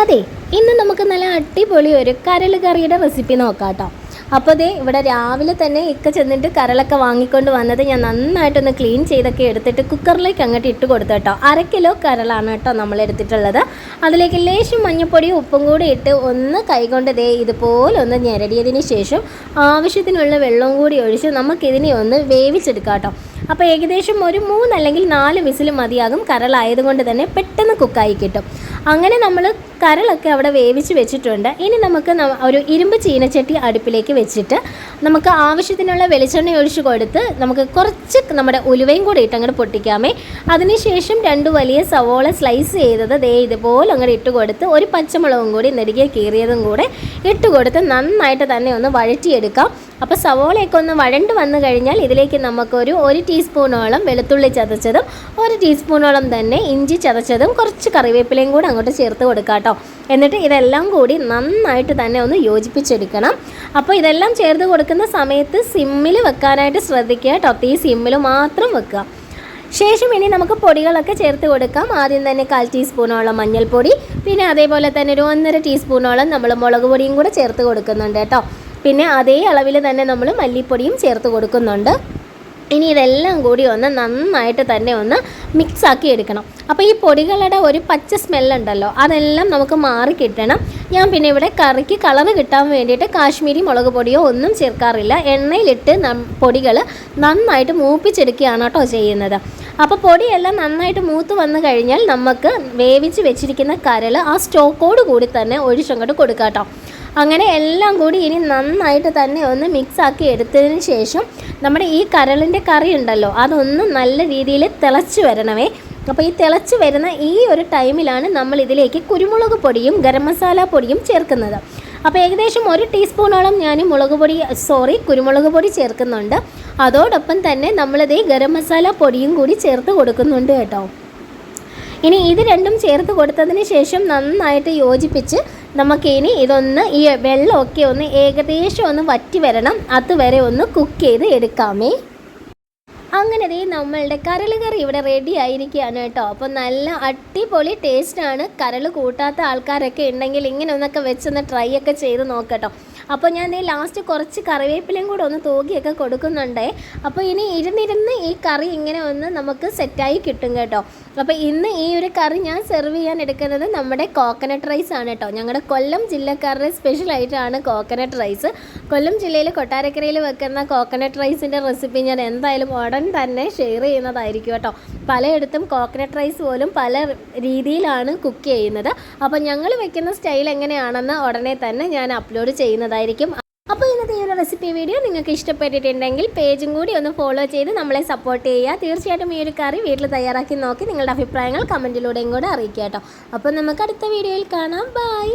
അതെ ഇന്ന് നമുക്ക് നല്ല അടിപൊളി ഒരു കരൾ കറിയുടെ റെസിപ്പി നോക്കാം കേട്ടോ അപ്പോൾ ദേ ഇവിടെ രാവിലെ തന്നെ ഇക്ക ചെന്നിട്ട് കരളൊക്കെ വാങ്ങിക്കൊണ്ട് വന്നത് ഞാൻ നന്നായിട്ടൊന്ന് ക്ലീൻ ചെയ്തൊക്കെ എടുത്തിട്ട് കുക്കറിലേക്ക് അങ്ങോട്ട് ഇട്ട് കൊടുത്തു കേട്ടോ. അര കിലോ കരളാണ് കേട്ടോ നമ്മൾ എടുത്തിട്ടുള്ളത്. അതിലേക്ക് ലേശം മഞ്ഞപ്പൊടിയും ഉപ്പും കൂടി ഇട്ട് ഒന്ന് കൈകൊണ്ട് ദേ ഇതുപോലെ ഒന്ന് ഞെരടിയതിന് ശേഷം ആവശ്യത്തിനുള്ള വെള്ളവും കൂടി ഒഴിച്ച് നമുക്കിതിനെ ഒന്ന് വേവിച്ചെടുക്കാം കേട്ടോ. അപ്പോൾ ഏകദേശം ഒരു മൂന്ന് അല്ലെങ്കിൽ നാല് വിസിൽ മതിയാകും കരളായതുകൊണ്ട് തന്നെ പെട്ടെന്ന് കുക്കായി കിട്ടും. അങ്ങനെ നമ്മൾ കരളൊക്കെ അവിടെ വേവിച്ച് വെച്ചിട്ടുണ്ട്. ഇനി നമുക്ക് ഒരു ഇരുമ്പ് ചീനച്ചട്ടി അടുപ്പിലേക്ക് വെച്ചിട്ട് നമുക്ക് ആവശ്യത്തിനുള്ള വെളിച്ചെണ്ണ ഒഴിച്ച് കൊടുത്ത് നമുക്ക് കുറച്ച് നമ്മുടെ ഉലുവയും കൂടി ഇട്ട് അങ്ങോട്ട് പൊട്ടിക്കാമേ. അതിനുശേഷം രണ്ട് വലിയ സവോള സ്ലൈസ് ചെയ്തത് ദേ ഇതുപോലെ അങ്ങോട്ട് ഇട്ട് കൊടുത്ത് ഒരു പച്ചമുളകും കൂടി നെടുകിയ കീറിയതും കൂടെ ഇട്ട് കൊടുത്ത് നന്നായിട്ട് തന്നെ ഒന്ന് വഴറ്റിയെടുക്കാം. അപ്പോൾ സവോളയൊക്കെ ഒന്ന് വഴണ്ട് വന്നു കഴിഞ്ഞാൽ ഇതിലേക്ക് നമുക്കൊരു ഒരു ടീസ്പൂണോളം വെളുത്തുള്ളി ചതച്ചതും ഒരു ടീസ്പൂണോളം തന്നെ ഇഞ്ചി ചതച്ചതും കുറച്ച് കറിവേപ്പിലയും കൂടെ അങ്ങോട്ട് ചേർത്ത് കൊടുക്കാം എന്നിട്ട് ഇതെല്ലാം കൂടി നന്നായിട്ട് തന്നെ ഒന്ന് യോജിപ്പിച്ചെടുക്കണം. അപ്പോൾ ഇതെല്ലാം ചേർത്ത് കൊടുക്കുന്ന സമയത്ത് സിമ്മിൽ വെക്കാനായിട്ട് ശ്രദ്ധിക്കുക കേട്ടോ. തീ സിമ്മിൽ മാത്രം വെക്കുക. ശേഷം ഇനി നമുക്ക് പൊടികളൊക്കെ ചേർത്ത് കൊടുക്കാം. ആദ്യം തന്നെ കാൽ ടീസ്പൂണോളം മഞ്ഞൾപ്പൊടി പിന്നെ അതേപോലെ തന്നെ ഒരു ഒന്നര ടീസ്പൂണോളം നമ്മൾ മുളക് പൊടിയും കൂടെ ചേർത്ത് കൊടുക്കുന്നുണ്ട് കേട്ടോ. പിന്നെ അതേ അളവിൽ തന്നെ നമ്മൾ മല്ലിപ്പൊടിയും ചേർത്ത് കൊടുക്കുന്നുണ്ട്. ഇനി ഇതെല്ലാം കൂടി ഒന്ന് നന്നായിട്ട് തന്നെ ഒന്ന് മിക്സ് ആക്കി എടുക്കണം. അപ്പോൾ ഈ പൊടികളുടെ ഒരു പച്ച സ്മെല്ലുണ്ടല്ലോ അതെല്ലാം നമുക്ക് മാറി കിട്ടണം. ഞാൻ പിന്നെ ഇവിടെ കറിക്ക് കളർ കിട്ടാൻ വേണ്ടിയിട്ട് കാശ്മീരി മുളക് പൊടിയോ ഒന്നും ചേർക്കാറില്ല. എണ്ണയിലിട്ട് പൊടികൾ നന്നായിട്ട് മൂപ്പിച്ചെടുക്കുകയാണ് കേട്ടോ ചെയ്യുന്നത്. അപ്പോൾ പൊടിയെല്ലാം നന്നായിട്ട് മൂത്ത് വന്നു കഴിഞ്ഞാൽ നമുക്ക് വേവിച്ച് വെച്ചിരിക്കുന്ന കരൾ ആ സ്റ്റോക്കോട് കൂടി തന്നെ ഒഴിച്ചങ്ങോട്ട് കൊടുക്കാം കേട്ടോ. അങ്ങനെ എല്ലാം കൂടി ഇനി നന്നായിട്ട് തന്നെ ഒന്ന് മിക്സ് ആക്കി എടുത്തതിന് ശേഷം നമ്മുടെ ഈ കരളിന്റെ കറി ഉണ്ടല്ലോ അതൊന്ന് നല്ല രീതിയിൽ തിളച്ച് വരണമേ. അപ്പോൾ ഈ തിളച്ച് വരുന്ന ഈ ഒരു ടൈമിലാണ് നമ്മൾ ഇതിലേക്ക് കുരുമുളക് പൊടിയും ഗരം മസാല പൊടിയും ചേർക്കുന്നത്. അപ്പോൾ ഏകദേശം ഒരു ടീസ്പൂണോളം ഞാൻ മുളക് പൊടി സോറി കുരുമുളക് പൊടി ചേർക്കുന്നുണ്ട്. അതോടൊപ്പം തന്നെ നമ്മളിത് ഗരം മസാല പൊടിയും കൂടി ചേർത്ത് കൊടുക്കുന്നുണ്ട് കേട്ടോ. ഇനി ഇത് രണ്ടും ചേർത്ത് കൊടുത്തതിന് ശേഷം നന്നായിട്ട് യോജിപ്പിച്ച് നമുക്ക് ഇനി ഇതൊന്ന് ഈ വെള്ളമൊക്കെ ഒന്ന് ഏകദേശം ഒന്ന് വറ്റി വരണം. അതുവരെ ഒന്ന് കുക്ക് ചെയ്ത് എടുക്കാമേ. അങ്ങനെ ദേ നമ്മളുടെ കരൾ കറി ഇവിടെ റെഡി ആയിരിക്കുകയാണ് കേട്ടോ. അപ്പോൾ നല്ല അടിപൊളി ടേസ്റ്റാണ് കരൾ കൂട്ടാത്ത ആൾക്കാരൊക്കെ ഉണ്ടെങ്കിൽ ഇങ്ങനെ ഒന്നൊക്കെ വെച്ചൊന്ന് ട്രൈ ഒക്കെ ചെയ്ത് നോക്കട്ടോ അപ്പോൾ ഞാൻ ദേ ലാസ്റ്റ് കുറച്ച് കറിവേപ്പിലയും കൂടെ ഒന്ന് തൂകിയൊക്കെ കൊടുക്കുന്നുണ്ടേ. അപ്പോൾ ഇനി ഇരുന്നിരുന്ന് ഈ കറി ഇങ്ങനെ ഒന്ന് നമുക്ക് സെറ്റായി കിട്ടും കേട്ടോ. അപ്പോൾ ഇന്ന് ഈ ഒരു കറി ഞാൻ സെർവ് ചെയ്യാൻ എടുക്കുന്നത് നമ്മുടെ കോക്കനട്ട് റൈസ് ആണ് കേട്ടോ. ഞങ്ങളുടെ കൊല്ലം ജില്ലക്കാരുടെ സ്പെഷ്യൽ ആയിട്ടാണ് കോക്കനട്ട് റൈസ് കൊല്ലം ജില്ലയിൽ കൊട്ടാരക്കരയിൽ വെക്കുന്ന കോക്കനട്ട് റൈസിന്റെ റെസിപ്പി ഞാൻ എന്തായാലും ഉടൻ തന്നെ ഷെയർ ചെയ്യുന്നതായിരിക്കും കേട്ടോ. പലയിടത്തും കോക്കനട്ട് റൈസ് പോലും പല രീതിയിലാണ് കുക്ക് ചെയ്യുന്നത്. അപ്പോൾ ഞങ്ങൾ വെക്കുന്ന സ്റ്റൈൽ എങ്ങനെയാണെന്ന് ഉടനെ തന്നെ ഞാൻ അപ്ലോഡ് ചെയ്യുന്നതായിരിക്കും. അപ്പോൾ ഇന്നത്തെ ഈ ഒരു റെസിപ്പി വീഡിയോ നിങ്ങൾക്ക് ഇഷ്ടപ്പെട്ടിട്ടുണ്ടെങ്കിൽ പേജും കൂടി ഒന്ന് ഫോളോ ചെയ്ത് നമ്മളെ സപ്പോർട്ട് ചെയ്യുക. തീർച്ചയായിട്ടും ഈ ഒരു കറി വീട്ടിൽ തയ്യാറാക്കി നോക്കി നിങ്ങളുടെ അഭിപ്രായങ്ങൾ കമന്റിലൂടെയും കൂടെ അറിയിക്കുക കേട്ടോ. അപ്പോൾ നമുക്ക് അടുത്ത വീഡിയോയിൽ കാണാം. ബൈ